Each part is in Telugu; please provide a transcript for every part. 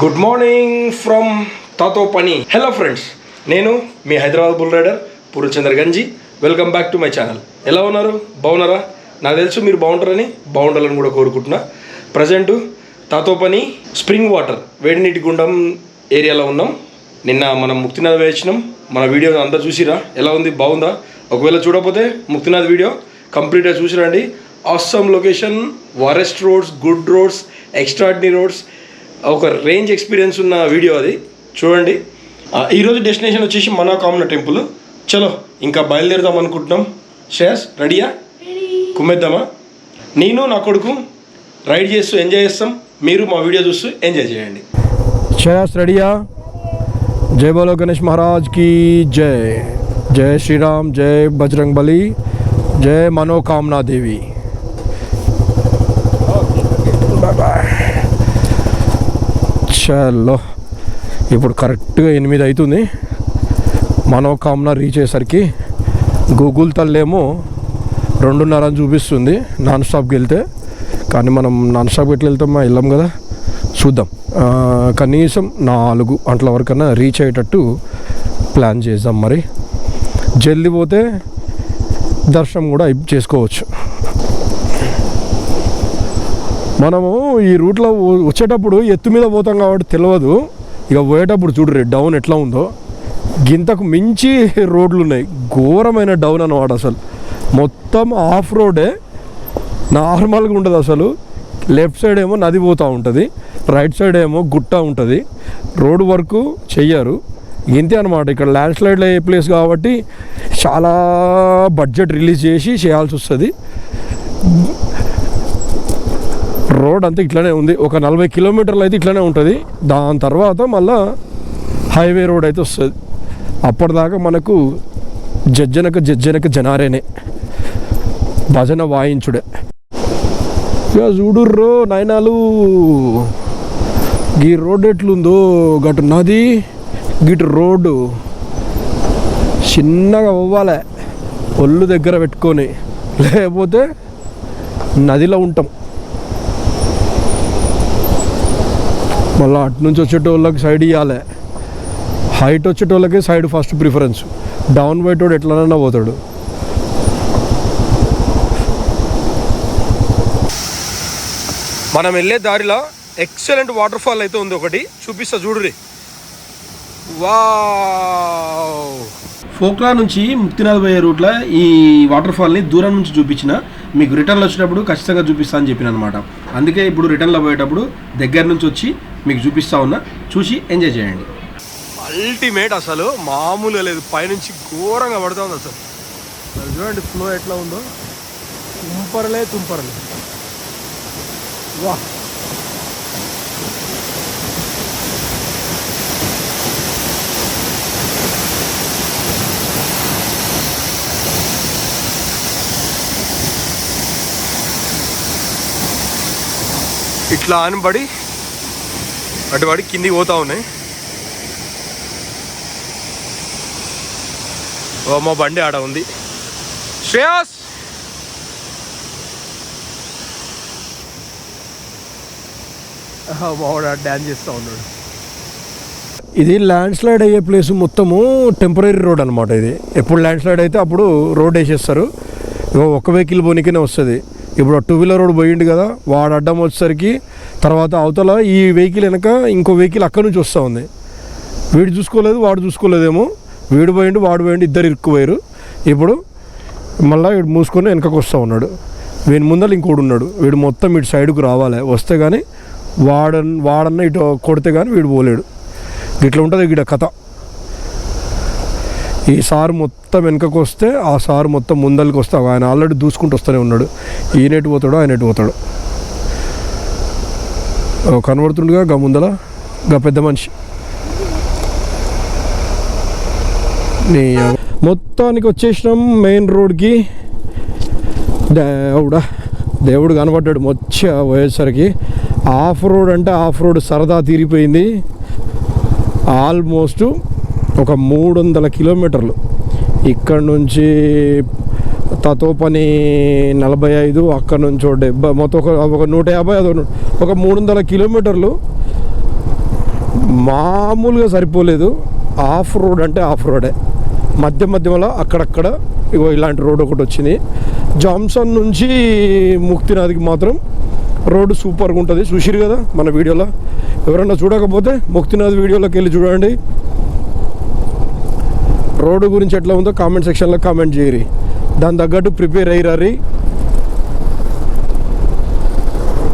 గుడ్ మార్నింగ్ ఫ్రమ్ తాతో పని హలో ఫ్రెండ్స్ నేను మీ Hyderabad bull rider Purvachandra Ganji. Welcome back to my channel ఎలా ఉన్నారు? బాగున్నారా? నాకు తెలుసు మీరు బాగుంటారని బాగుండాలని కూడా కోరుకుంటున్నా. ప్రజెంట్ తాతో పని స్ప్రింగ్ వాటర్ వేడి నీటి గుండం ఏరియాలో ఉన్నాం. నిన్న మనం ముక్తినాథ్ వేసినాం మన వీడియో అందరు చూసిరా? ఎలా ఉంది? బాగుందా? ఒకవేళ చూడకపోతే ముక్తినాథ్ వీడియో కంప్లీట్గా చూసిరండి. Awesome location worst roads good roads extraordinary roads ఒక రేంజ్ ఎక్స్పీరియన్స్ ఉన్న వీడియో అది. చూడండి. ఈరోజు డెస్టినేషన్ వచ్చేసి మనోకామన టెంపుల్ చలో ఇంకా బయలుదేరుదాం అనుకుంటున్నాం. శ్రేయస్ రెడీయా? కుమ్మేద్దామా? నేను నా కొడుకు రైడ్ చేస్తూ ఎంజాయ్ చేస్తాం. మీరు మా వీడియో చూస్తూ ఎంజాయ్ చేయండి. శ్రేయస్ రెడీయా? జై బోలో గణేష్ మహారాజ్ की జై. జై శ్రీరామ్ జై బజరంగ్ బలి జై మనోకామనా దేవి బాయ్ బాయ్ చలో ఇప్పుడు కరెక్ట్గా ఎనిమిది అవుతుంది. మనోకామన రీచ్ అయ్యేసరికి గూగుల్ తల్లేమో రెండున్నర అని చూపిస్తుంది. నాన్ స్టాప్కి వెళ్తే కానీ మనం నాన్ స్టాప్కి ఎట్లా వెళ్తాం? వెళ్ళాం కదా. చూద్దాం. కనీసం నాలుగు గంటల వరకన్నా రీచ్ అయ్యేటట్టు ప్లాన్ చేద్దాం మరి. జల్ది పోతే దర్శనం కూడా చేసుకోవచ్చు. మనము ఈ రూట్లో వచ్చేటప్పుడు ఎత్తు మీద పోతాం కాబట్టి తెలియదు ఇక పోయేటప్పుడు చూడరు డౌన్ ఎట్లా ఉందో. గింతకు మించి రోడ్లు ఉన్నాయి. ఘోరమైన డౌన్ అన్నమాట అసలు. మొత్తం ఆఫ్ రోడే నార్మల్గా ఉండదు అసలు. లెఫ్ట్ సైడ్ ఏమో నది పోతూ ఉంటుంది. రైట్ సైడ్ ఏమో గుట్ట ఉంటుంది. రోడ్ వర్క్ చెయ్యరు. ఇంతే అనమాట ఇక్కడ ల్యాండ్ స్లైడ్ అయ్యే ప్లేస్ కాబట్టి చాలా బడ్జెట్ రిలీజ్ చేసి చేయాల్సి వస్తుంది. రోడ్ అంతా ఇట్లానే ఉంది. ఒక నలభై కిలోమీటర్లు అయితే ఇట్లానే ఉంటుంది. దాని తర్వాత మళ్ళా హైవే రోడ్ అయితే వస్తుంది. అప్పటిదాకా మనకు జజ్జనక జజ్జనక జనారేనే. భజన వాయించుడే. ఇక చూడుర్రో నయనాలు గీ రోడ్ ఎట్లుందో గటు నది గిటు రోడ్డు. చిన్నగా అవ్వాలి ఒళ్ళు దగ్గర పెట్టుకొని. లేకపోతే నదిలో ఉంటాం. మళ్ళీ అటు నుంచి వచ్చేటోళ్ళకి సైడ్ ఇవ్వాలి హైట్ వచ్చేటోళ్ళకి సైడ్ ఫస్ట్ ప్రిఫరెన్స్ డౌన్ బయటోడు ఎట్లనైనా పోతాడు. మనం వెళ్ళే దారిలో ఎక్సలెంట్ వాటర్ ఫాల్ అయితే ఉంది ఒకటి. చూపిస్తా చూడురి వా ఫోక్లా నుంచి ముక్తినాథ్ పోయే రూట్లో ఈ వాటర్ ఫాల్ని దూరం నుంచి చూపించిన. మీకు రిటర్న్లో వచ్చినప్పుడు ఖచ్చితంగా చూపిస్తా అని చెప్పిన అనమాట అందుకే ఇప్పుడు రిటర్న్లో పోయేటప్పుడు దగ్గర నుంచి వచ్చి మీకు చూపిస్తా ఉన్నా. చూసి ఎంజాయ్ చేయండి. అల్టిమేట్ అసలు మామూలుగా లేదు. పైనుంచి ఘోరంగా పడుతూ ఉంది అసలు. చూడండి ఫ్లో ఎట్లా ఉందో. తుంపరలే తుంపరలే. వా ఇట్లా ఆనబడి అటుబడి కిందికి పోతా ఉన్నాయి. ఓ మా బండి ఆడ ఉంది. శ్రేయాస్! మావాడు డ్యాన్స్ చేస్తూ ఉన్నాడు. ఇది ల్యాండ్ స్లైడ్ అయ్యే ప్లేస్ మొత్తము టెంపరీ రోడ్ అనమాట ఇది. ఎప్పుడు ల్యాండ్ స్లైడ్ అయితే అప్పుడు రోడ్ వేసేస్తారు. ఇగో ఒక వెహికల్ పోనీకనే వస్తుంది. ఇప్పుడు టూ వీలర్ రోడ్ పోయిండు కదా వాడు అడ్డం వచ్చేసరికి తర్వాత అవతల ఈ వెహికల్ వెనక ఇంకో వెహికల్ అక్కడి నుంచి వస్తూ ఉంది. వీడు చూసుకోలేదు వాడు చూసుకోలేదేమో. వీడు పోయిండు వాడు పోయిండు ఇద్దరు ఇరుక్కుపోయారు. ఇప్పుడు మళ్ళీ వీడు మూసుకొని వెనకకు వస్తూ ఉన్నాడు. వీని ముందర ఇంకోడు ఉన్నాడు. వీడు మొత్తం ఇటు సైడ్కు రావాలి. వస్తే కానీ వాడన్ వాడన్న ఇటు కొడితే కానీ వీడు పోలేడు. ఇట్లా ఉంటుంది ఇక్కడ కథ. ఈ సార్ మొత్తం వెనకకు వస్తే ఆ సార్ మొత్తం ముందరికి వస్తే ఆయన ఆల్రెడీ దూసుకుంటూ వస్తూనే ఉన్నాడు. ఈయన ఎటు పోతాడో ఆయన ఎటు పోతాడు. కనబడుతుండగా గా ముందల? గా పెద్ద మనిషి. నీ మొత్తానికి వచ్చేసినాం మెయిన్ రోడ్కి. దేవుడా దేవుడు కనబడ్డాడు మొచ్చ పోయేసరికి. ఆఫ్ రోడ్ అంటే ఆఫ్ రోడ్ సరదా తీరిపోయింది. ఆల్మోస్ట్ ఒక మూడు వందల కిలోమీటర్లు. ఇక్కడ నుంచి తతోపని నలభై ఐదు అక్కడ నుంచి ఒక డెబ్బై మొత్తం ఒక ఒక నూట యాభై అదో ఒక మూడు వందల కిలోమీటర్లు మామూలుగా సరిపోలేదు. ఆఫ్ రోడ్ అంటే ఆఫ్ రోడే. మధ్య మధ్యలో అక్కడక్కడ ఇగో ఇలాంటి రోడ్ ఒకటి వచ్చింది. జాన్సన్ నుంచి ముక్తినాథ్కి మాత్రం రోడ్డు సూపర్గా ఉంటుంది. చూసిరు కదా మన వీడియోలో. ఎవరన్నా చూడకపోతే ముక్తినాథ్ వీడియోలోకి వెళ్ళి చూడండి. రోడ్డు గురించి ఎట్లా ఉందో కామెంట్ సెక్షన్లో కామెంట్ చేయరి. దాని తగ్గట్టు ప్రిపేర్ అయ్యారి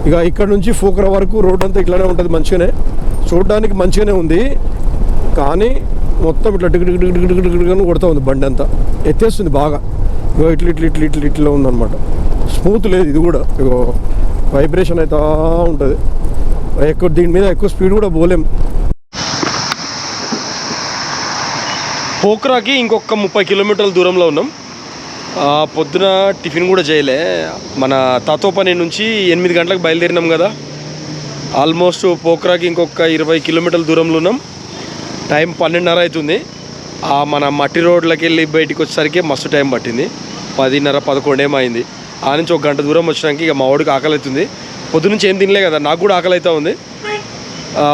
ఇక ఇక్కడ నుంచి ఫోకరా వరకు రోడ్ అంతా ఇట్లానే ఉంటుంది మంచిగానే. చూడడానికి మంచిగానే ఉంది. కానీ మొత్తం ఇట్లా tick tick tick tick tick కొడుతూ ఉంది బండి అంతా. ఎత్తేస్తుంది బాగా. ఇగో ఇట్లా ఇట్లా ఇట్లా ఇట్లా ఇట్లా ఉందన్నమాట. స్మూత్ లేదు ఇది కూడా. ఇగో వైబ్రేషన్ అవుతా ఉంటుంది. ఎక్కువ దీని మీద ఎక్కువ స్పీడ్ కూడా పోలేం. పోక్రాకి ఇంకొక ముప్పై కిలోమీటర్ల దూరంలో ఉన్నాం. పొద్దున టిఫిన్ కూడా చేయలే. మన తాతోపని నుంచి ఎనిమిది గంటలకు బయలుదేరినాం కదా. ఆల్మోస్ట్ పోక్రాకి ఇంకొక ఇరవై కిలోమీటర్ల దూరంలో ఉన్నాం. టైం పన్నెండున్నర అవుతుంది. మన మట్టి రోడ్లకి వెళ్ళి బయటికి వచ్చేసరికి మస్తు టైం పట్టింది. పదిన్నర పదకొండు అయింది. ఆ నుంచి ఒక గంట దూరం వచ్చినాక ఇక మా వాడికి ఆకలి అవుతుంది పొద్దు నుంచి ఏం తినలే కదా నాకు కూడా ఆకలి అవుతా ఉంది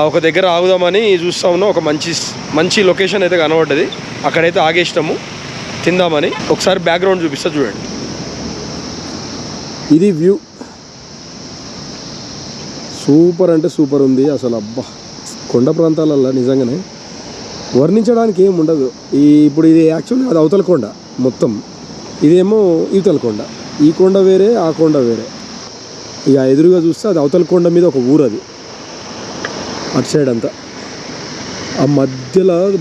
ఒక దగ్గర ఆగుదామని చూస్తా ఉన్నాం. ఒక మంచి మంచి లొకేషన్ అయితే కనబడ్డది. అక్కడైతే ఆగేసినాము. తిందామని. ఒకసారి బ్యాక్గ్రౌండ్ చూపిస్తా చూడండి. ఇది వ్యూ. సూపర్ అంటే సూపర్ ఉంది. అసలు అబ్బా. కొండ ప్రాంతాలలో నిజంగానే. వర్ణించడానికి ఏమి ఉండదు. ఈ ఇప్పుడు ఇది యాక్చువల్లీ అది అవతల కొండ మొత్తం. ఇదేమో ఇవతల కొండ. ఈ కొండ వేరే ఆ కొండ వేరే. ఇక ఎదురుగా చూస్తే అది అవతల కొండ మీద ఒక ఊరు అది. అటు సైడ్ అంతా. ఆ మధ్యలో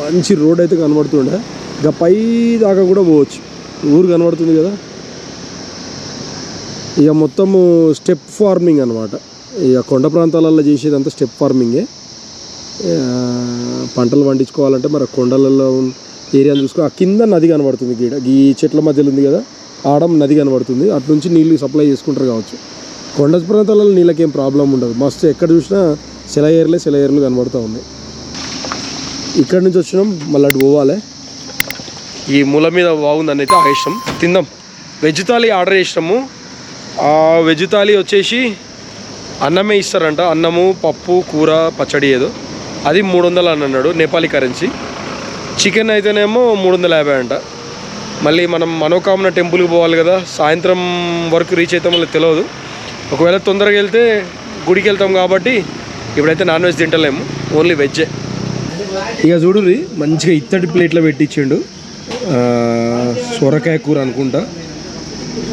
మంచి రోడ్ అయితే కనబడుతుండే. ఇక పై దాకా కూడా పోవచ్చు. ఊరు కనబడుతుంది కదా. ఇక మొత్తము స్టెప్ ఫార్మింగ్ అనమాట ఇక కొండ ప్రాంతాలలో చేసేదంతా స్టెప్ ఫార్మింగే. పంటలు పండించుకోవాలంటే మరి కొండలలో ఏరియా చూసుకో ఆ కింద నది కనబడుతుంది గీడ. ఈ చెట్ల మధ్యలో ఉంది కదా. ఆడ నది కనబడుతుంది. అటు నుంచి నీళ్ళు సప్లై చేసుకుంటారు కావచ్చు. కొండ ప్రాంతాలలో నీళ్ళకి ప్రాబ్లం ఉండదు. మస్తు ఎక్కడ చూసినా సెలయేర్లే సెలయేర్లు కనబడుతూ ఉన్నాయి. ఇక్కడ నుంచి వచ్చినాం మళ్ళీ అటు పోవాలి. ఈ మూల మీద బాగుందని అయితే ఇష్టం తిందాం. వెజ్ థాలీ ఆర్డర్ చేసినాము. ఆ వెజ్ థాలీ వచ్చేసి అన్నమే ఇస్తారంట. అన్నము పప్పు కూర పచ్చడి ఏదో. అది మూడు వందలు అని అన్నాడు నేపాలీ కరెన్సీ. చికెన్ అయితేనేమో మూడు వందల యాభై అంట. మళ్ళీ మనం మనోకామన టెంపుల్కి పోవాలి కదా సాయంత్రం వరకు రీచ్ అవుతాం మళ్ళీ తెలియదు. ఒకవేళ తొందరగా వెళ్తే గుడికి వెళ్తాం కాబట్టి ఇప్పుడైతే నాన్ వెజ్ తింటలేము. ఓన్లీ వెజ్జే. ఇక చూడుర్రి మంచిగా ఇత్తడి ప్లేట్లో పెట్టించిండు. సొరకాయ కూర అనుకుంటా.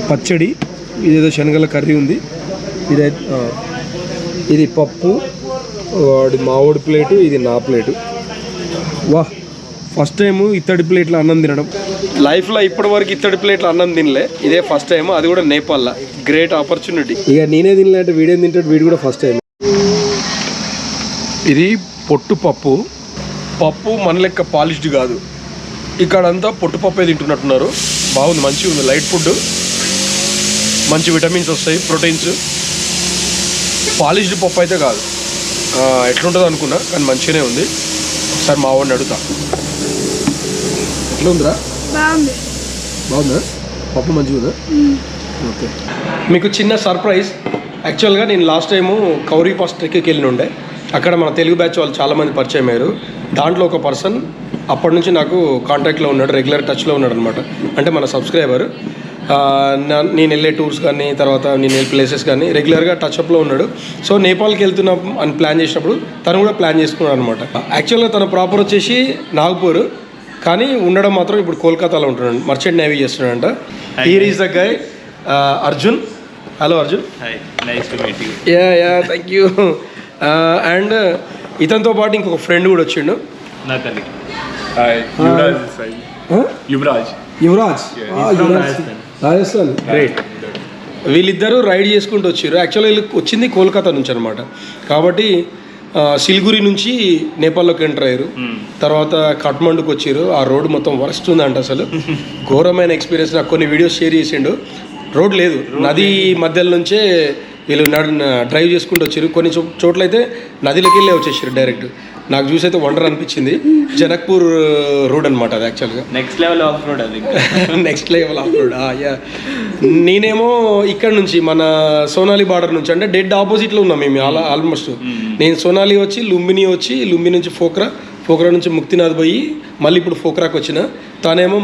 పచ్చడి ఇదేదో శనగల కర్రీ ఉంది. ఇదైతే ఆ, ఇది పప్పు వాడి మామిడి ప్లేటు ఇది నా ప్లేటు వా ఫస్ట్ టైము ఇత్తడి ప్లేట్లో అన్నం తినడం. లైఫ్లో ఇప్పటి వరకు ఇత్తడి ప్లేట్లో అన్నం తినలే. ఇదే ఫస్ట్ టైం అది కూడా నేపాల్లో గ్రేట్ ఆపర్చునిటీ ఇక నేనే తినలే అంటే వీడేం తింటాడు? వీడు కూడా ఫస్ట్ టైం ఇది పొట్టు పప్పు. పప్పు మన లెక్క పాలిష్డ్ కాదు. ఇక్కడంతా పొట్టు పప్పే తింటున్నట్టున్నారు. బాగుంది మంచిగా ఉంది. లైట్ ఫుడ్ మంచి విటమిన్స్ వస్తాయి ప్రోటీన్స్ పాలిష్డ్ పప్పు అయితే కాదు. ఎట్లుంటుంది అనుకున్నా కానీ మంచిగానే ఉంది. ఒకసారి మా వాడిని అడుగుతా. ఎట్లా ఉందిరా బాగుంది. బాగుందా? పప్పు మంచిగా ఉందా? ఓకే. మీకు చిన్న సర్ప్రైజ్ యాక్చువల్గా నేను లాస్ట్ టైము కౌరీ పాస్ ట్రెక్కి వెళ్ళి ఉండే అక్కడ మన తెలుగు బ్యాచ్ వాళ్ళు చాలామంది పరిచయం అయ్యారు. దాంట్లో ఒక పర్సన్ అప్పటి నుంచి నాకు కాంటాక్ట్లో ఉన్నాడు రెగ్యులర్ టచ్లో ఉన్నాడు అనమాట అంటే మన సబ్స్క్రైబర్. నేను వెళ్ళే టూర్స్ కానీ తర్వాత నేను వెళ్ళే ప్లేసెస్ కానీ రెగ్యులర్గా టచ్అప్లో ఉన్నాడు. సో నేపాల్కి వెళ్తున్నాం అని ప్లాన్ చేసినప్పుడు తను కూడా ప్లాన్ చేసుకున్నాడు అనమాట యాక్చువల్గా తన ప్రాపర్ వచ్చేసి నాగ్పూర్ కానీ ఉండడం మాత్రం ఇప్పుడు కోల్కతాలో ఉంటున్నాడు merchant navy చేస్తున్నాడంట. Here is the guy Arjun. Hello Arjun. Yeah yeah thank you and ఇతనితో పాటు ఇంకొక ఫ్రెండ్ కూడా వచ్చిండు. యువరాజ్ Rajasthan. రాజస్థాన్ గ్రేట్ వీళ్ళిద్దరూ రైడ్ చేసుకుంటూ వచ్చారు యాక్చువల్గా వీళ్ళు వచ్చింది కోల్కతా నుంచి అనమాట కాబట్టి సిలిగురి నుంచి నేపాల్లోకి ఎంటర్ అయ్యారు. తర్వాత కట్మండుకు వచ్చారు ఆ రోడ్ మొత్తం వరస్ట్ ఉందంట అసలు. ఘోరమైన ఎక్స్పీరియన్స్ నాకు కొన్ని వీడియోస్ షేర్ చేసిండు. రోడ్ లేదు. నది మధ్యలో నుంచే వీళ్ళు నడు డ్రైవ్ చేసుకుంటూ వచ్చారు. కొన్ని చోట్ల అయితే నదిలోకి వెళ్ళే వచ్చేసారు డైరెక్ట్ నాకు చూసి అయితే వండర్ అనిపించింది. జనక్పూర్ రోడ్ అనమాట అది యాక్చువల్గా నెక్స్ట్ లెవెల్ ఆఫ్ రోడ్ అది next level off road yeah నేనేమో ఇక్కడ నుంచి మన సోనాలి బార్డర్ నుంచి అంటే డెడ్ ఆపోజిట్లో ఉన్నాం మేము అలా ఆల్మోస్ట్ నేను సోనాలి వచ్చి లుంబిని వచ్చి లుంబిని నుంచి ఫోక్రా ఫోక్రా నుంచి ముక్తినాథ్ పోయి మళ్ళీ ఇప్పుడు ఫోక్రాకి వచ్చిన. తానేమో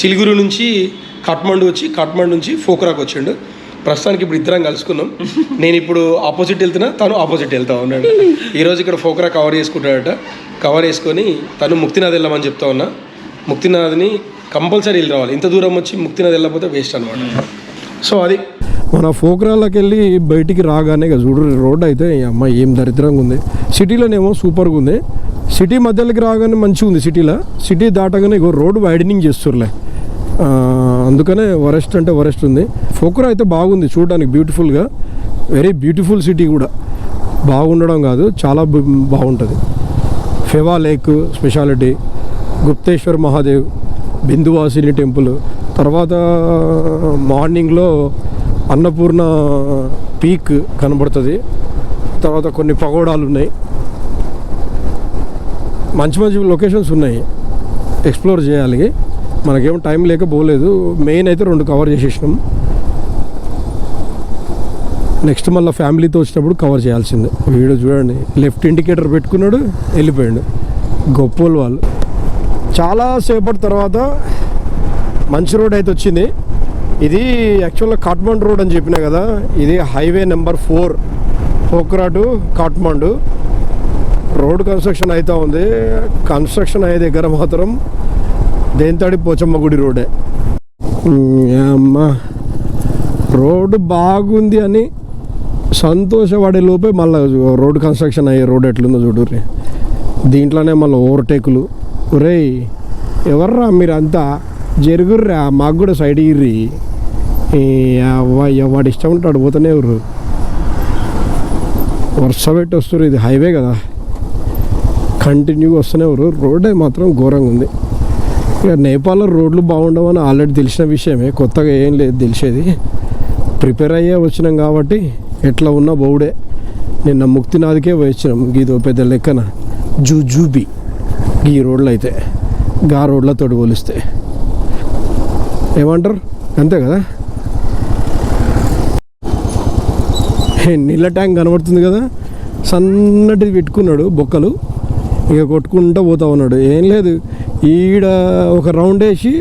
సిలిగురు నుంచి కాట్మండు వచ్చి కాట్మండు నుంచి ఫోక్రాకి వచ్చిండు. ప్రస్తుతానికి ఇప్పుడు ఇద్దరం కలుసుకున్నాం. నేను ఇప్పుడు ఆపోజిట్ వెళ్తున్నా తను ఆపోజిట్ వెళ్తా ఉన్నాడు. ఈరోజు ఇక్కడ ఫోక్రా కవర్ చేసుకుంటాడట. కవర్ చేసుకొని తను ముక్తినాథ్ వెళ్ళమని చెప్తా ఉన్నా. ముక్తినాథ్ని కంపల్సరీ వెళ్ళి రావాలి. ఇంత దూరం వచ్చి ముక్తినాథ్ వెళ్ళకపోతే వేస్ట్ అనమాట సో అది. మన ఫోక్రాలకు వెళ్ళి బయటికి రాగానే చూడు రోడ్ అయితే ఈ అమ్మ ఏం దరిద్రంగా ఉంది. సిటీలోనేమో సూపర్గా ఉంది. సిటీ మధ్యలోకి రాగానే మంచిగా ఉంది సిటీలో. సిటీ దాటగానే ఇగో రోడ్ వైడనింగ్ చేస్తుర్లే. అందుకనే వరెస్ట్ అంటే వరెస్ట్ ఉంది. ఫోక్రా అయితే బాగుంది చూడడానికి బ్యూటిఫుల్గా. వెరీ బ్యూటిఫుల్ సిటీ కూడా. బాగుండడం కాదు చాలా బాగుంటుంది. Phewa lake speciality Gupteshwar Mahadev Bindhyabasini temple. తర్వాత మార్నింగ్లో అన్నపూర్ణ పీక్ కనబడుతుంది. తర్వాత కొన్ని పగోడాలు ఉన్నాయి. మంచి మంచి లొకేషన్స్ ఉన్నాయి. ఎక్స్ప్లోర్ చేయాలి. మనకేం టైం లేక పోలేదు. మెయిన్ అయితే రెండు కవర్ చేసేసినాం. నెక్స్ట్ మళ్ళీ ఫ్యామిలీతో వచ్చినప్పుడు కవర్ చేయాల్సిందే. వీడియో చూడండి లెఫ్ట్ ఇండికేటర్ పెట్టుకున్నాడు వెళ్ళిపోయాడు. గొప్పోళ్ళు వాళ్ళు. చాలా సేపటి తర్వాత మంచి రోడ్ అయితే వచ్చింది. ఇది యాక్చువల్గా కాట్మండు రోడ్ అని చెప్పినా కదా ఇది highway number four Pokhara to Kathmandu road construction అవుతూ ఉంది. కన్స్ట్రక్షన్ అయ్యే దగ్గర మాత్రం దేంతాడి పోచమ్మ గుడి రోడే అమ్మ? రోడ్డు బాగుంది అని సంతోషపడే లోపే మళ్ళీ రోడ్ కన్స్ట్రక్షన్ అయ్యే రోడ్ ఎట్లుందో చూడుర్రి. దీంట్లోనే మళ్ళీ ఓవర్టేకులు. ఒరేయ్ ఎవర్రా మీరంతా? జరుగుర్రా మాకు కూడా సైడ్ ఇర్రి వాడు ఇష్టం ఉంటాడు పోతూనే ఎవరు వరుస పెట్టి వస్తారు ఇది హైవే కదా. కంటిన్యూగా వస్తూనే ఎవరు రోడ్డే మాత్రం ఘోరంగా ఉంది. ఇక నేపాల్లో రోడ్లు బాగుండవని ఆల్రెడీ తెలిసిన విషయమే. కొత్తగా ఏం లేదు తెలిసేది. ప్రిపేర్ అయ్యే వచ్చినాం కాబట్టి ఎట్లా ఉన్నా బౌడే నిన్న ముక్తినాథ్కే వచ్చినాం గీదో పెద్ద లెక్కన. జూజూబి. ఈ రోడ్లు అయితే గా రోడ్లతో పోలిస్తే. ఏమంటారు? అంతే కదా? నీళ్ళ ట్యాంక్ కనబడుతుంది కదా? సన్నటిది పెట్టుకున్నాడు బొక్కలు. ఇక కొట్టుకుంటూ పోతా ఉన్నాడు. ఏం లేదు. ఈడ ఒక రౌండ్ వేసి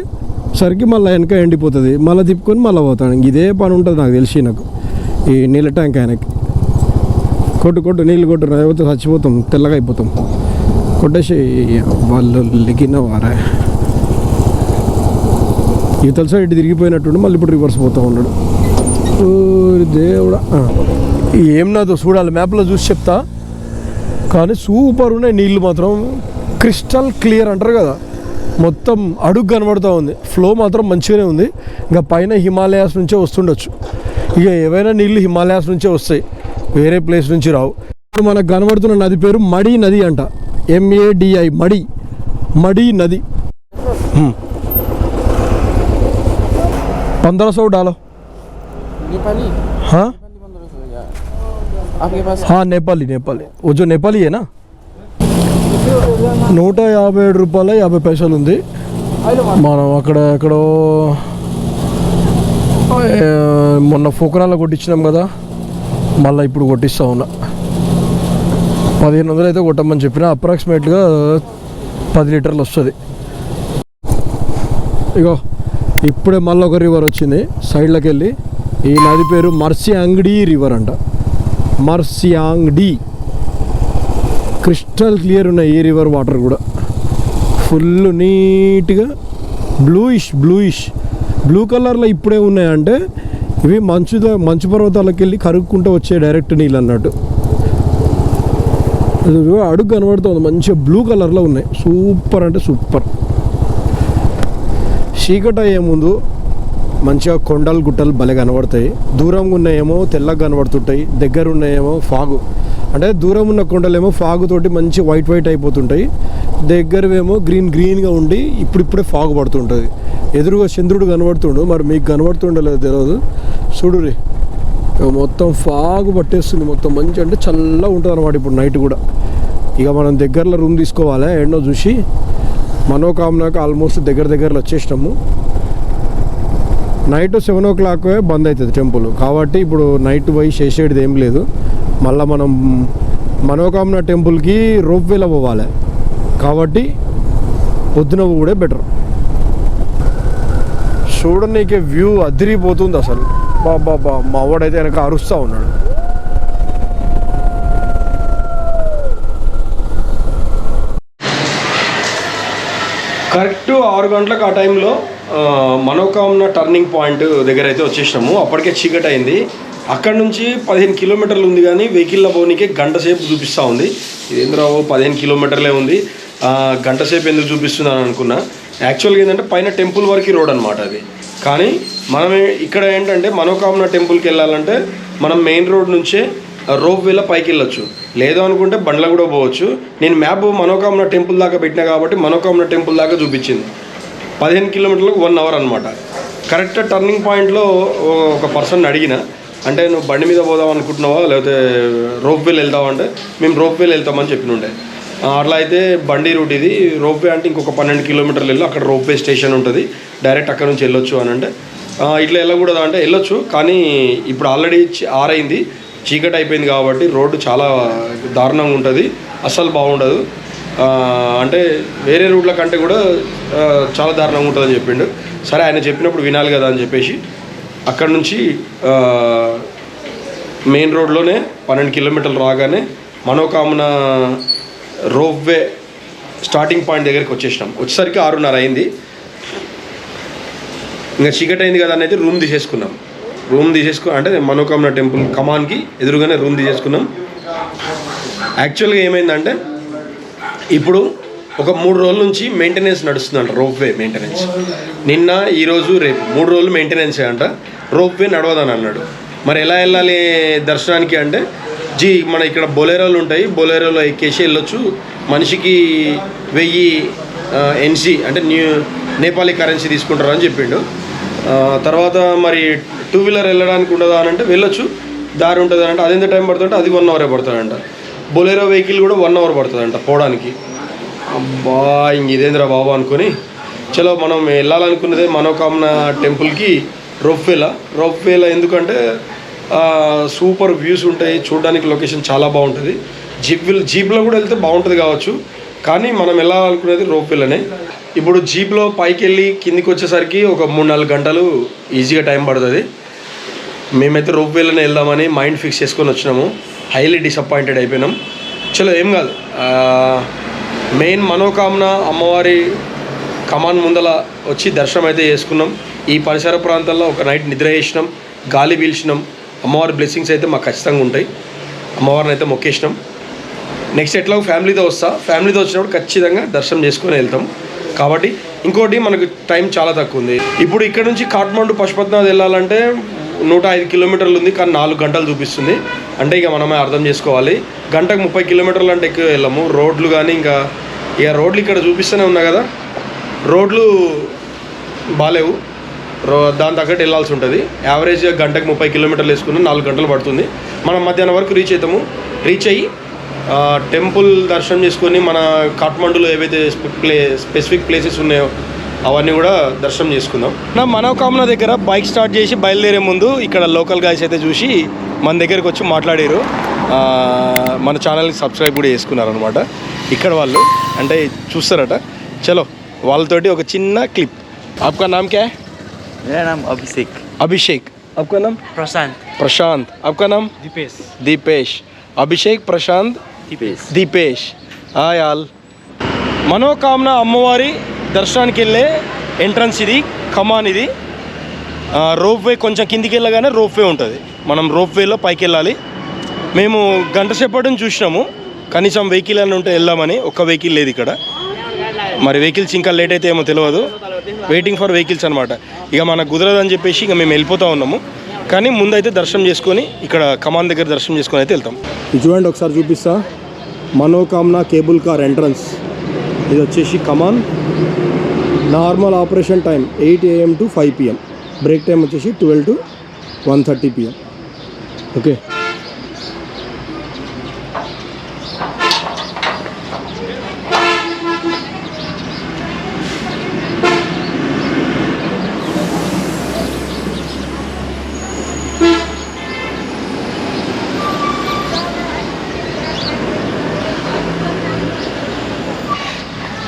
సరికి మళ్ళీ వెనక ఎండిపోతుంది. మళ్ళీ తిప్పుకొని మళ్ళీ పోతాడు. ఇదే పని ఉంటుంది నాకు తెలిసి నాకు ఈ నీళ్ళ ట్యాంక్ ఆయనకి. కొట్టు కొట్టు నీళ్ళు కొట్టు లేకపోతే చచ్చిపోతాం తెల్లగా అయిపోతాం. కొట్టేసి వాళ్ళు లిగిన వారా. ఇవతల సైడ్ తిరిగిపోయినట్టుండి మళ్ళీ ఇప్పుడు రివర్స్ పోతూ ఉన్నాడు. దేవుడా. ఏం నాతో చూడాలి మ్యాప్లో చూసి చెప్తా. కానీ సూపర్ ఉన్నాయి నీళ్ళు మాత్రం. క్రిస్టల్ క్లియర్ అంటారు కదా. మొత్తం అడుగు కనబడుతూ ఉంది ఫ్లో మాత్రం మంచిగానే ఉంది ఇంకా పైన హిమాలయాస్ నుంచే వస్తుండొచ్చు ఇక ఏవైనా నీళ్ళు హిమాలయాస్ నుంచే వస్తాయి వేరే ప్లేస్ నుంచి రావు ఇప్పుడు మనకు కనబడుతున్న నది పేరు మడి నది అంట ఎంఏడిఐ మడి మడి నది पंद्रह सौ डालो नेपाली हाँ नेपाली पंद्रह सौ या आपके पास हाँ नेपाली नेपाली वो जो नेपाली है ना నూట యాభై ఏడు రూపాయల యాభై పైసలు ఉంది. మనం అక్కడ ఎక్కడో మొన్న ఫోకరాలో కొట్టించినాం కదా మళ్ళీ ఇప్పుడు కొట్టిస్తా ఉన్నా. పదిహేను వందలు అయితే కొట్టమని చెప్పిన అప్రాక్సిమేట్గా పది లీటర్లు వస్తుంది. ఇగో ఇప్పుడే మళ్ళీ ఒక రివర్ వచ్చింది సైడ్లోకి వెళ్ళి ఈ నది పేరు మర్సియాంగ్డి రివర్ అంట. మర్సియాంగ్డి. క్రిస్టల్ క్లియర్ ఉన్నాయి ఈ రివర్ వాటర్ కూడా ఫుల్ నీట్గా బ్లూయిష్ బ్లూయిష్. బ్లూ కలర్లో ఇప్పుడే ఉన్నాయంటే ఇవి మంచు మంచు పర్వతాలకు వెళ్ళి కరుక్కుంటూ వచ్చే డైరెక్ట్ నీళ్ళు అన్నట్టు. అడుగు కనబడుతుంది మంచిగా బ్లూ కలర్లో ఉన్నాయి. సూపర్ అంటే సూపర్. చీకట అయ్యే ముందు మంచిగా కొండలు గుట్టలు భలే కనబడతాయి. దూరంగా ఉన్నాయేమో తెల్లగా కనబడుతుంటాయి దగ్గర ఉన్నాయేమో ఫాగు. అంటే దూరం ఉన్న కొండలేమో ఫాగు తోటి మంచి వైట్ వైట్ అయిపోతుంటాయి. దగ్గరవేమో గ్రీన్ గ్రీన్గా ఉండి ఇప్పుడిప్పుడే ఫాగు పడుతుంటుంది. ఎదురుగా చంద్రుడు కనబడుతుండు. మరి మీకు కనబడుతుండలేదు తెలియదు చూడురే ఇక మొత్తం ఫాగు పట్టేస్తుంది మొత్తం. మంచి అంటే చల్లగా ఉంటుంది అనమాట ఇప్పుడు నైట్ కూడా. ఇక మనం దగ్గరలో రూమ్ తీసుకోవాలి? ఎండో చూసి మనోకామనకు ఆల్మోస్ట్ దగ్గర దగ్గరలో వచ్చేసినాము. నైట్ సెవెన్ ఓ క్లాక్ బంద్ అవుతుంది టెంపుల్ కాబట్టి ఇప్పుడు నైట్ పోయి చేసేది ఏం లేదు. మళ్ళీ మనం మనోకామన టెంపుల్కి రోప్వేలో పోవాలి. కాబట్టి పొద్దున కూడా బెటర్. చూడనీకే వ్యూ అదిరిపోతుంది అసలు. బాబా బా మా వాడైతే వెనక అరుస్తూ ఉన్నాడు. కరెక్ట్ ఆరు గంటలకు ఆ టైంలో మనోకామన టర్నింగ్ పాయింట్ దగ్గర అయితే వచ్చేసినాము. అప్పటికే చీకటి అయింది అక్కడ నుంచి పదిహేను కిలోమీటర్లు ఉంది కానీ వెహికల్ పోనీకే గంట సేపు చూపిస్తూ ఉంది. ఇదేంద్రావు పదిహేను కిలోమీటర్లే ఉంది. గంట సేపు ఎందుకు చూపిస్తుంది అని అనుకున్నా యాక్చువల్గా ఏంటంటే పైన టెంపుల్ వరకు రోడ్ అనమాట అది. కానీ మనం ఇక్కడ ఏంటంటే మనోకామన టెంపుల్కి వెళ్ళాలంటే మనం మెయిన్ రోడ్ నుంచే రోప్ వేలో పైకి వెళ్ళొచ్చు. లేదు అనుకుంటే బండ్ల కూడా పోవచ్చు. నేను మ్యాప్ మనోకామన టెంపుల్ దాకా పెట్టినా కాబట్టి మనోకామన టెంపుల్ దాకా చూపించింది. పదిహేను కిలోమీటర్లకు వన్ అవర్ అనమాట కరెక్ట్ టర్నింగ్ పాయింట్లో ఒక పర్సన్ అడిగిన అంటే నువ్వు బండి మీద పోదాం అనుకుంటున్నావా? లేకపోతే రోప్ వేలు వెళ్తావా అంటే? మేము రోప్ వేలు వెళ్తామని చెప్పినుండే. అట్లా అయితే బండి రూట్ ఇది. రోప్ వే అంటే ఇంకొక పన్నెండు కిలోమీటర్లు వెళ్ళి. అక్కడ రోప్ వే స్టేషన్ ఉంటుంది. డైరెక్ట్ అక్కడ నుంచి వెళ్ళొచ్చు అని అంటే. ఇట్లా వెళ్ళకూడదు అంటే వెళ్ళొచ్చు. కానీ ఇప్పుడు ఆల్రెడీ ఆరైంది. చీకటి అయిపోయింది కాబట్టి రోడ్డు చాలా దారుణంగా ఉంటుంది. అస్సలు బాగుండదు. అంటే వేరే రూట్ల కంటే కూడా చాలా దారుణంగా ఉంటుందని చెప్పిండు. సరే ఆయన చెప్పినప్పుడు వినాలి కదా అని చెప్పేసి అక్కడ నుంచి మెయిన్ రోడ్లోనే పన్నెండు కిలోమీటర్లు రాగానే మనోకామన రోప్వే స్టార్టింగ్ పాయింట్ దగ్గరికి వచ్చేసినాం. వచ్చేసరికి ఆరున్నర అయింది. ఇంకా చీకటి అయింది కదా అని అయితే రూమ్ తీసేసుకున్నాం. రూమ్ తీసేసుకు అంటే మనోకామన టెంపుల్ కమాన్కి ఎదురుగానే రూమ్ తీసేసుకున్నాం. యాక్చువల్గా ఏమైందంటే ఇప్పుడు ఒక మూడు రోజుల నుంచి మెయింటెనెన్స్ నడుస్తుందంట రోప్ వే మెయింటెనెన్స్ నిన్న ఈరోజు రేపు. మూడు రోజులు మెయింటెనెన్స్ అంట. రోప్ వే నడవదని అన్నాడు. మరి ఎలా వెళ్ళాలి దర్శనానికి అంటే జీ మన ఇక్కడ బొలేరోలు ఉంటాయి. బొలేరోలో ఎక్కేసి వెళ్ళొచ్చు. మనిషికి వెయ్యి ఎన్సీ అంటే న్యూ నేపాలీ కరెన్సీ తీసుకుంటారని చెప్పిండు. తర్వాత మరి టూ వీలర్ వెళ్ళడానికి ఉండదా అని అంటే వెళ్ళొచ్చు. దారి ఉంటుంది అంటే అది ఎంత టైం పడుతుందంటే అది వన్ అవరే పడుతుందంట. బొలేరో వెహికల్ కూడా వన్ అవర్ పడుతుందంట పోవడానికి. అబ్బా ఇంక ఇదేంద్రా బాబు అనుకొని. చలో మనం వెళ్ళాలనుకున్నదే మనోకామన టెంపుల్కి రోప్వేలా రోప్వేలా ఎందుకంటే సూపర్ వ్యూస్ ఉంటాయి చూడడానికి లొకేషన్ చాలా బాగుంటుంది. జీప్ జీప్లో కూడా వెళ్తే బాగుంటుంది కావచ్చు కానీ మనం వెళ్ళాలనుకునేది రోప్వేలనే ఇప్పుడు జీప్లో పైకి వెళ్ళి కిందికి వచ్చేసరికి ఒక మూడు నాలుగు గంటలు ఈజీగా టైం పడుతుంది. మేమైతే రోప్ వెళ్దామని మైండ్ ఫిక్స్ చేసుకొని వచ్చినాము. హైలీ డిసప్పాయింటెడ్ అయిపోయినాం. చలో ఏం కాదు. మెయిన్ మనోకామన అమ్మవారి కమాన్ ముందల వచ్చి దర్శనం అయితే చేసుకున్నాం. ఈ పరిసర ప్రాంతాల్లో ఒక నైట్ నిద్ర చేసినాం గాలి పీల్చినాం. అమ్మవారి బ్లెస్సింగ్స్ అయితే మాకు ఖచ్చితంగా ఉంటాయి. అమ్మవారిని అయితే మొక్కేసినాం. నెక్స్ట్ ఎట్లా ఫ్యామిలీతో వస్తా. ఫ్యామిలీతో వచ్చినప్పుడు ఖచ్చితంగా దర్శనం చేసుకొని వెళ్తాం. కాబట్టి ఇంకోటి మనకు టైం చాలా తక్కువ ఉంది. ఇప్పుడు ఇక్కడ నుంచి కాఠ్మండు పశుపతినాథ్ వెళ్ళాలంటే నూట ఐదు కిలోమీటర్లు ఉంది కానీ నాలుగు గంటలు చూపిస్తుంది. అంటే ఇక మనమే అర్థం చేసుకోవాలి. గంటకు ముప్పై కిలోమీటర్లు అంటే ఎక్కువ వెళ్ళాము. రోడ్లు కానీ ఇంకా ఇక రోడ్లు ఇక్కడ చూపిస్తూనే ఉన్నా కదా. రోడ్లు బాగాలేవు రో దాని తగ్గట్టు వెళ్ళాల్సి ఉంటుంది. యావరేజ్గా గంటకు ముప్పై కిలోమీటర్లు వేసుకుని నాలుగు గంటలు పడుతుంది. మనం మధ్యాహ్నం వరకు రీచ్ అవుతాము. రీచ్ అయ్యి టెంపుల్ దర్శనం చేసుకొని మన కాఠ్మండూలో ఏవైతే ప్లే స్పెసిఫిక్ ప్లేసెస్ ఉన్నాయో అవన్నీ కూడా దర్శనం చేసుకుందాం నా మనోకామన దగ్గర బైక్ స్టార్ట్ చేసి బయలుదేరే ముందు ఇక్కడ లోకల్ గాయస్ అయితే చూసి మన దగ్గరికి వచ్చి మాట్లాడారు ఆ, మన ఛానల్కి సబ్స్క్రైబ్ కూడా చేసుకున్నారు అనమాట ఇక్కడ వాళ్ళు అంటే చూస్తారట చలో వాళ్ళతోటి ఒక చిన్న క్లిప్ ఆప్కా నామ్ క్యా है? मेरा नाम अभिषेक अभिषेक आपका नाम प्रशांत प्रशांत आपका नाम दीपेश दीपेश अभिषेक प्रशांत दीपेश దీపేష్ హాయ్ ఆల్ మనోకామన అమ్మవారి దర్శనానికి వెళ్ళే ఎంట్రన్స్ ఇది కమాన్ ఇది. రోప్ వే కొంచెం కిందికి వెళ్ళగానే రోప్ వే ఉంటుంది. మనం రోప్ వేలో పైకి వెళ్ళాలి. మేము గంట సేపటి నుంచి చూసినాము. కనీసం వెహికల్ అని ఉంటే వెళ్దామని ఒక్క వెహికల్ లేదు ఇక్కడ. మరి వెహికల్స్ ఇంకా లేట్ అయితే ఏమో తెలియదు. వెయిటింగ్ ఫర్ వెహికల్స్ అనమాట ఇక మనకు కుదరదని చెప్పేసి ఇక మేము వెళ్ళిపోతూ ఉన్నాము. కానీ ముందైతే దర్శనం చేసుకొని ఇక్కడ కమాన్ దగ్గర దర్శనం చేసుకొని అయితే వెళ్తాం. చూడండి ఒకసారి చూపిస్తా. మనోకామన కేబుల్ కార్ ఎంట్రన్స్ ఇది వచ్చేసి come on. Normal operation time eight AM to five PM. Break time వచ్చేసి twelve to one thirty PM. Okay?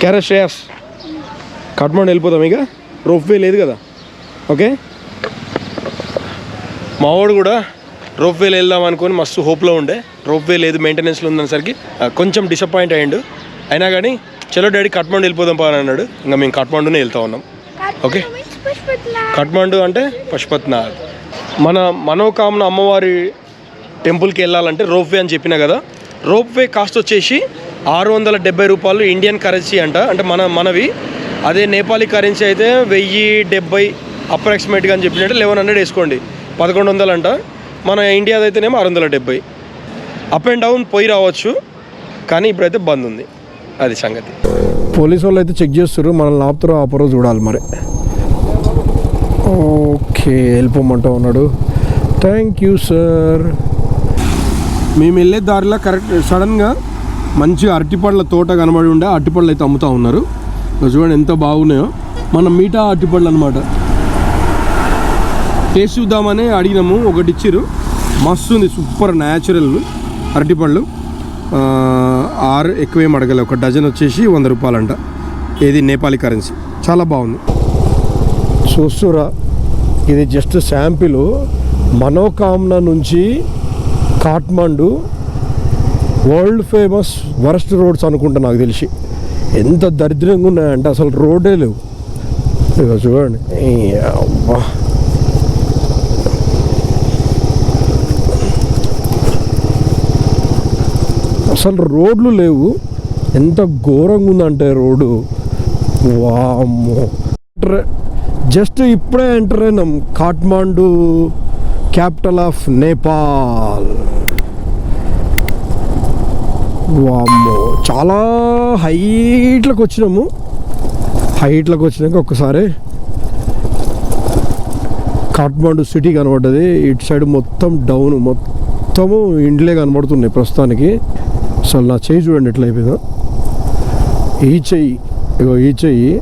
క్యారె Shreyas Kathmandu వెళ్ళిపోతాం ఇక. రోప్ వే లేదు కదా. ఓకే మావాడు కూడా రోప్ వేలో వెళ్దాం అనుకొని మస్తు హోప్లో ఉండే. రోప్ వే లేదు మెయింటెనెన్స్లో ఉందనేసరికి కొంచెం డిసప్పాయింట్ అయ్యిండు. అయినా కానీ చలో డాడీ కట్మండు వెళ్ళిపోదాం పా అని అన్నాడు. ఇంకా మేము కట్మండునే వెళ్తా ఉన్నాం. ఓకే కట్మండు అంటే పశుపతినాథ్ మన మనోకామన అమ్మవారి టెంపుల్కి వెళ్ళాలంటే రోప్ వే అని చెప్పిన కదా. రోప్ వే కాస్ట్ వచ్చేసి ఆరు వందల డెబ్బై రూపాయలు ఇండియన్ కరెన్సీ అంట. అంటే మన మనవి. అదే నేపాలీ కరెన్సీ అయితే వెయ్యి డెబ్బై అప్రాక్సిమేట్గా అని చెప్పినట్టు లెవెన్ హండ్రెడ్ వేసుకోండి. పదకొండు వందలు అంట. మన ఇండియాది అయితేనేమో ఆరు వందల డెబ్బై. అప్ అండ్ డౌన్ పోయి రావచ్చు. కానీ ఇప్పుడైతే బంద్ ఉంది. అది సంగతి. పోలీసు వాళ్ళు అయితే చెక్ చేస్తారు మనల్ని ఆపుతారో ఆపరో చూడాలి మరి. ఓకే వెళ్ళిపోమంటా ఉన్నాడు. Thank you sir. మేము వెళ్ళే దారిలో కరెక్ట్ సడన్గా మంచి అరటిపళ్ళ తోట కనబడి ఉండే ఆ అరటిపళ్ళు అయితే అమ్ముతూ ఉన్నారు. చూడండి ఎంత బాగున్నాయో. మన మీఠా అరటిపళ్ళు అనమాట టేస్ట్ చూద్దామని అడిగినాము ఒకటి ఇచ్చిర్రు. మస్తు ఉంది సూపర్ న్యాచురల్ అరటిపళ్ళు. ఆరు ఎక్కువేం అడగలే ఒక డజన్ వచ్చేసి వంద రూపాయలంట. ఏది? నేపాలీ కరెన్సీ. చాలా బాగుంది. చూస్తురా ఇది జస్ట్ శాంపిల్ మనోకామ్న నుంచి Kathmandu world famous worst roads అనుకుంటా నాకు తెలిసి. ఎంత దరిద్రంగా ఉన్నాయంటే అసలు రోడ్డే లేవు. ఇక చూడండి. అబ్బా. అసలు రోడ్లు లేవు. ఎంత ఘోరంగా ఉందంటే రోడ్డు. వామ్మో. జస్ట్ ఇప్పుడే ఎంటర్ అయినాం. Kathmandu capital of Nepal. వామ్మో చాలా హైట్లకు వచ్చినాము. హైట్లకు వచ్చినాక ఒక్కసారి కాఠ్మండు సిటీ కనబడ్డది. ఇటు సైడ్ మొత్తం డౌన్ మొత్తము ఇండ్లే కనబడుతున్నాయి ప్రస్తుతానికి. అసలు నా చెయ్యి చూడండి ఎట్లా అయిపోయిందో. ఈ చెయ్యి ఇగో ఈ చెయ్యి.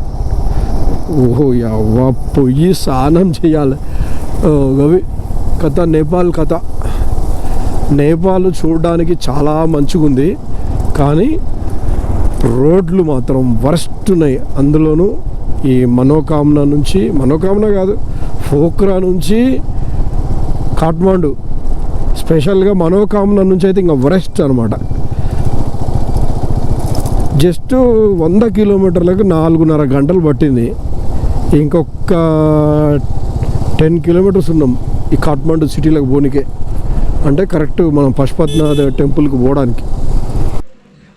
ఓహో అవ్వ పొయ్యి స్నానం చేయాలి. గవి కథ నేపాల్ కథ. నేపాల్ చూడడానికి చాలా మంచిగా ఉంది కానీ రోడ్లు మాత్రం వరస్ట్ ఉన్నాయి. అందులోనూ ఈ మనోకామన నుంచి మనోకామన కాదు ఫోక్రా నుంచి కాఠ్మాండు. స్పెషల్గా మనోకామన నుంచి అయితే ఇంకా వరస్ట్ అనమాట జస్ట్ వంద కిలోమీటర్లకు నాలుగున్నర గంటలు పట్టింది. ఇంకొక టెన్ కిలోమీటర్స్ ఉన్నాం ఈ కాఠ్మాండు సిటీలకు పోనీకే. అంటే కరెక్ట్ మనం పశుపతినాథ్ టెంపుల్కి పోవడానికి.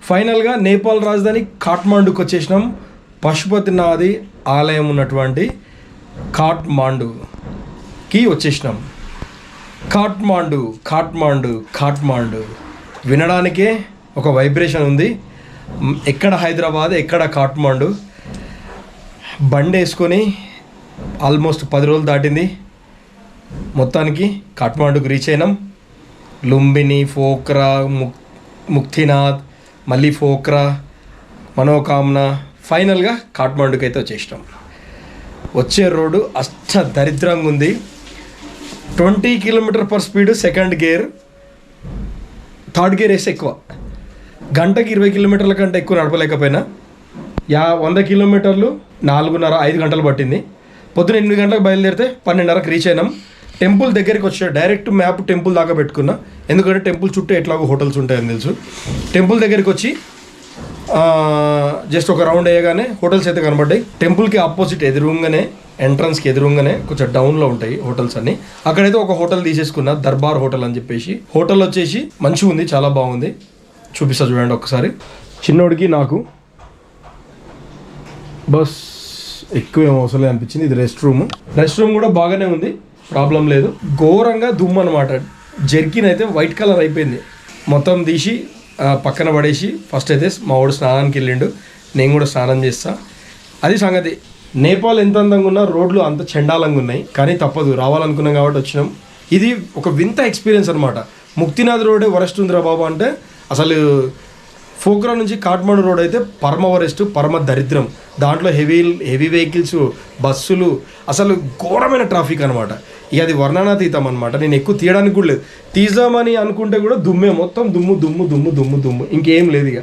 ఫైనల్గా నేపాల్ రాజధాని కాట్మాండుకు వచ్చేసినాం. పశుపతినాథి ఆలయం ఉన్నటువంటి కాట్మాండుకి వచ్చేసినాం. కాట్మాండు కాట్మాండు కాట్మాండు వినడానికే ఒక వైబ్రేషన్ ఉంది. ఎక్కడ హైదరాబాద్ ఎక్కడ కాట్మాండు బండి వేసుకొని ఆల్మోస్ట్ పది రోజులు దాటింది. మొత్తానికి కాట్మాండుకు రీచ్ అయినాం. లుంబిని ఫోక్రా ముక్ ముక్తినాథ్ మళ్ళీ ఫోక్రా మనోకామన ఫైనల్గా కాట్మాండుకి అయితే వచ్చేసినాం. వచ్చే రోడ్డు అష్ట దరిద్రంగా ఉంది. Twenty kilometre per speed second gear. Third gear వేస్తే ఎక్కువ. గంటకి ఇరవై కిలోమీటర్ల కంటే ఎక్కువ నడపలేకపోయినా. యా వంద కిలోమీటర్లు నాలుగున్నర ఐదు గంటలు పట్టింది. పొద్దున ఎనిమిది గంటలకు బయలుదేరితే పన్నెండున్నరకు రీచ్ అయినాం. టెంపుల్ దగ్గరికి వచ్చా డైరెక్ట్ మ్యాప్ టెంపుల్ దాకా పెట్టుకున్నా. ఎందుకంటే టెంపుల్ చుట్టూ ఎట్లాగో హోటల్స్ ఉంటాయని తెలుసు. టెంపుల్ దగ్గరికి వచ్చి జస్ట్ ఒక రౌండ్ వేయగానే హోటల్స్ అయితే కనబడ్డాయి. టెంపుల్కి ఆపోజిట్ ఎదురుగానే ఎంట్రన్స్కి ఎదురుగానే కొంచెం డౌన్లో ఉంటాయి హోటల్స్ అన్ని. అక్కడైతే ఒక హోటల్ తీసేసుకున్నా దర్బార్ హోటల్ అని చెప్పేసి. హోటల్ వచ్చేసి మంచిగా ఉంది చాలా బాగుంది. చూపిస్తా చూడండి ఒకసారి చిన్నోడికి నాకు బస్ ఎక్కువ ఏం అవసరం అనిపించింది. ఇది రెస్ట్ రూమ్ రెస్ట్ రూమ్ కూడా బాగానే ఉంది. ప్రాబ్లం లేదు. ఘోరంగా దుమ్ము అనమాట జర్కిన్ అయితే వైట్ కలర్ అయిపోయింది. మొత్తం తీసి పక్కన పడేసి ఫస్ట్ అయితే మా వాడు స్నానానికి వెళ్ళిండు. నేను కూడా స్నానం చేస్తా. అది సంగతి. నేపాల్ ఎంత అందంగా ఉన్నా రోడ్లు అంత చండాలంగా ఉన్నాయి. కానీ తప్పదు. రావాలనుకున్నాం కాబట్టి వచ్చినాం. ఇది ఒక వింత ఎక్స్పీరియన్స్ అనమాట ముక్తినాథ్ రోడే వరస్ట్ ఉందిరా బాబు అంటే అసలు ఫోక్రా నుంచి కాట్మండు రోడ్ అయితే పరమ వరెస్ట్ పరమ దరిద్రం. దాంట్లో హెవీ హెవీ వెహికల్స్ బస్సులు అసలు ఘోరమైన ట్రాఫిక్ అనమాట ఇక అది వర్ణనాతీతం అనమాట నేను ఎక్కువ తీయడానికి కూడా లేదు. తీద్దామని అనుకుంటే కూడా దుమ్మే మొత్తం దుమ్ము దుమ్ము దుమ్ము దుమ్ము దుమ్ము. ఇంకేం లేదు ఇక.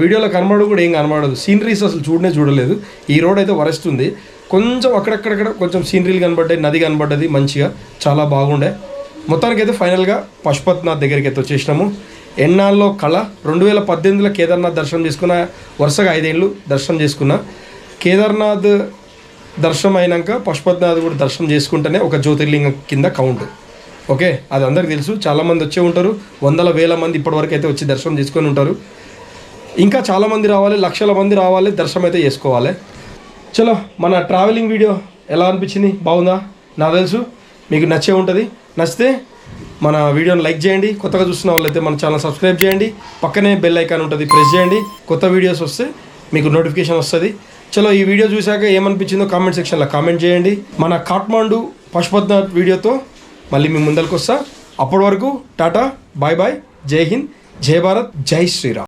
వీడియోలో కనబడదు కూడా ఏం కనబడదు. సీనరీస్ అసలు చూడనే చూడలేదు. ఈ రోడ్ అయితే వరస్ట్ ఉంది. కొంచెం అక్కడక్కడక్కడ కొంచెం సీనరీలు కనబడ్డాయి నది కనబడ్డది మంచిగా. చాలా బాగుండే. మొత్తానికి అయితే ఫైనల్గా పశుపతినాథ్ దగ్గరికి అయితే వచ్చేసినాము. ఎన్నాళ్ళలో కళ. రెండు వేల పద్దెనిమిదిలో కేదార్నాథ్ దర్శనం చేసుకున్న వరుసగా ఐదేళ్ళు దర్శనం చేసుకున్న కేదార్నాథ్ దర్శనం అయినాక పశుపతినాథ్ కూడా దర్శనం చేసుకుంటేనే ఒక జ్యోతిర్లింగం కింద కౌంట్. ఓకే? అది అందరికీ తెలుసు. చాలామంది వచ్చే ఉంటారు. వందల వేల మంది ఇప్పటివరకు అయితే వచ్చి దర్శనం చేసుకొని ఉంటారు. ఇంకా చాలామంది రావాలి లక్షల మంది రావాలి దర్శనం అయితే చేసుకోవాలి. చలో మన ట్రావెలింగ్ వీడియో ఎలా అనిపించింది? బాగుందా? నాకు తెలుసు. మీకు నచ్చే ఉంటుంది. నచ్చితే మన వీడియోని లైక్ చేయండి. కొత్తగా చూస్తున్న వాళ్ళైతే మన ఛానల్ సబ్స్క్రైబ్ చేయండి. పక్కనే బెల్ ఐకాన్ ఉంటుంది. ప్రెస్ చేయండి. కొత్త వీడియోస్ వస్తే మీకు నోటిఫికేషన్ వస్తుంది. చలో ఈ వీడియో చూశాక ఏమనిపించిందో కామెంట్ సెక్షన్లో కామెంట్ చేయండి. మన కాట్మాండు పశుపతినాథ్ వీడియోతో మళ్ళీ మీ ముందరికి వస్తా అప్పటి వరకు టాటా బాయ్ బాయ్ జై హింద్ జై భారత్ జై శ్రీరామ్.